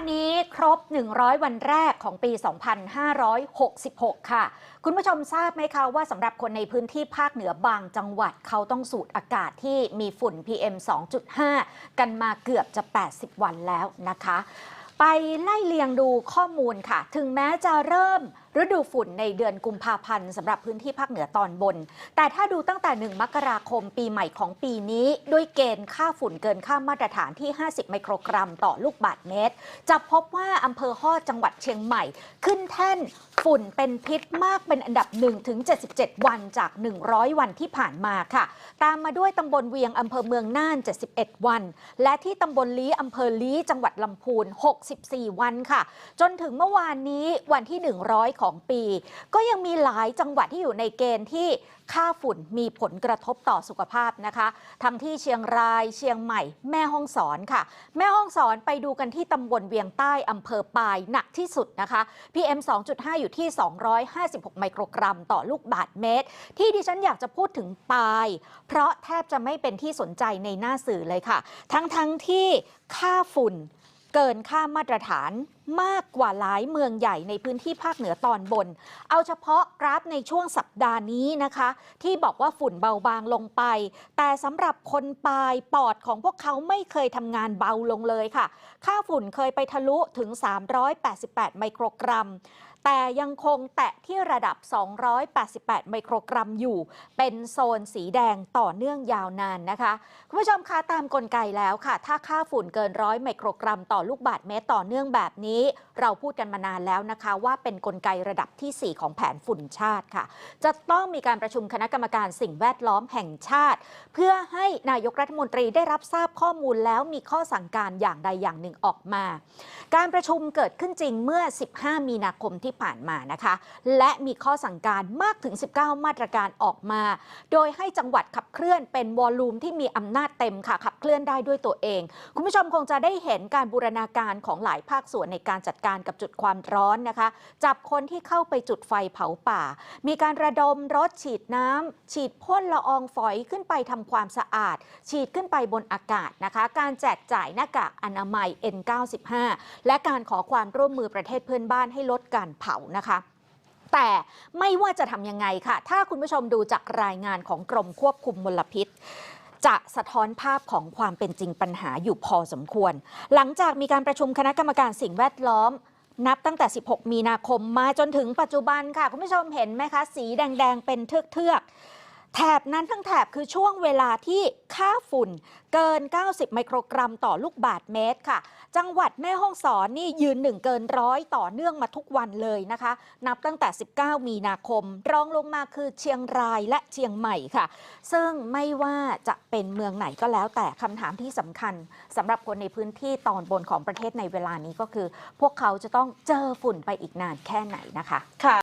านนี้ครบ 100 วันแรกของปี 2566 ค่ะ คุณผู้ชมทราบไหมคะว่าสำหรับคนในพื้นที่ภาคเหนือบางจังหวัดเขาต้องสูดอากาศที่มีฝุ่น PM 2.5 กันมาเกือบจะ 80 วันแล้วนะคะ ไปไล่เลียงดูข้อมูลค่ะ ถึงแม้จะเริ่มฤดูฝุ่นในเดือนกุมภาพันธ์สำหรับพื้นที่ภาคเหนือตอนบน แต่ถ้าดูตั้งแต่ 1 มกราคมปีใหม่ของปีนี้ ด้วยเกณฑ์ค่าฝุ่นเกินค่ามาตรฐานที่ 50 ไมโครกรัมต่อลูกบาศก์เมตร จะพบว่าอำเภอฮอดจังหวัดเชียงใหม่ ขึ้นแท่นฝุ่นเป็นพิษมากเป็นอันดับ1ถึง77 วันจาก 100 วันที่ผ่านมาค่ะ ตามมาด้วยตำบลเวียงอำเภอเมืองน่าน 71 วัน และที่ตำบลลี้อำเภอลี้จังหวัดลำพูน 64 วันค่ะ จนถึงเมื่อวานนี้วันที่ 100ของปี ก็ยังมีหลายจังหวัดที่อยู่ในเกณฑ์ที่ค่าฝุ่นมีผลกระทบต่อสุขภาพนะคะ ทั้งที่เชียงรายเชียงใหม่ แม่ฮ่องสอนค่ะ แม่ฮ่องสอนไปดูกันที่ตำบลเวียงใต้อำเภอปายหนักที่สุดนะคะ PM 2.5 อยู่ที่ 256 ไมโครกรัมต่อลูกบาศก์เมตร ที่ดิฉันอยากจะพูดถึงปาย เพราะแทบจะไม่เป็นที่สนใจในหน้าสื่อเลยค่ะ ทั้งๆทที่ค่าฝุ่นเกินค่ามาตรฐาน มากกว่าหลายเมืองใหญ่ในพื้นที่ภาคเหนือตอนบน เอาเฉพาะกราฟในช่วงสัปดาห์นี้นะคะ ที่บอกว่าฝุ่นเบาบางลงไป แต่สำหรับคนปลายปอดของพวกเขาไม่เคยทำงานเบาลงเลยค่ะ ค่าฝุ่นเคยไปทะลุถึง 388 ไมโครกรัมแต่ยังคงแตะที่ระดับ 288 ไมโครกรัมอยู่ เป็นโซนสีแดงต่อเนื่องยาวนานนะคะ คุณผู้ชมคะตามกลไกแล้วค่ะ ถ้าค่าฝุ่นเกินร้อยไมโครกรัมต่อลูกบาศก์เมตรต่อเนื่องแบบนี้เราพูดกันมานานแล้วนะคะ ว่าเป็นกลไกระดับทีสี่ 4 ของแผนฝุ่นชาติค่ะ จะต้องมีการประชุมคณะกรรมการสิ่งแวดล้อมแห่งชาติ เพื่อให้นายกรัฐมนตรีได้รับทราบข้อมูลแล้วมีข้อสั่งการอย่างใดอย่างหนึ่งออกมา การประชุมเกิดขึ้นจริงเมื่อ 15 มีนาคมที่ผ่านมานะคะ และมีข้อสั่งการมากถึง 19 มาตรการออกมา โดยให้จังหวัดขับเคลื่อนเป็นวอลลุ่มที่มีอำนาจเต็มค่ะขับเคลื่อนได้ด้วยตัวเอง คุณผู้ชมคงจะได้เห็นการบูรณาการของหลายภาคส่วนในการจัดการกับจุดความร้อนนะคะ จับคนที่เข้าไปจุดไฟเผาป่า มีการระดมรถฉีดน้ำฉีดพ่นละอองฝอยขึ้นไปทำความสะอาด ฉีดขึ้นไปบนอากาศนะคะ การแจกจ่ายหน้ากากอนามัย N95 และการขอความร่วมมือประเทศเพื่อนบ้านให้ลดการเผานะคะแต่ไม่ว่าจะทำยังไงค่ะ ถ้าคุณผู้ชมดูจากรายงานของกรมควบคุมมลพิษ จะสะท้อนภาพของความเป็นจริงปัญหาอยู่พอสมควร หลังจากมีการประชุมคณะกรรมการสิ่งแวดล้อม นับตั้งแต่ 16 มีนาคมมาจนถึงปัจจุบันค่ะ คุณผู้ชมเห็นไหมคะ สีแดง ๆ เป็นเทือกๆ แถบนั้นทั้งแถบคือช่วงเวลาที่ค่าฝุ่นเกิน 90 ไมโครกรัมต่อลูกบาศก์เมตรค่ะ จังหวัดแม่ฮ่องสอนนี่ยืนหนึ่งเกินร้อยต่อเนื่องมาทุกวันเลยนะคะ นับตั้งแต่ 19 มีนาคม รองลงมาคือเชียงรายและเชียงใหม่ค่ะ ซึ่งไม่ว่าจะเป็นเมืองไหนก็แล้ว แต่คำถามที่สำคัญสำหรับคนในพื้นที่ตอนบนของประเทศในเวลานี้ก็คือ พวกเขาจะต้องเจอฝุ่นไปอีกนานแค่ไหนนะคะค่ะ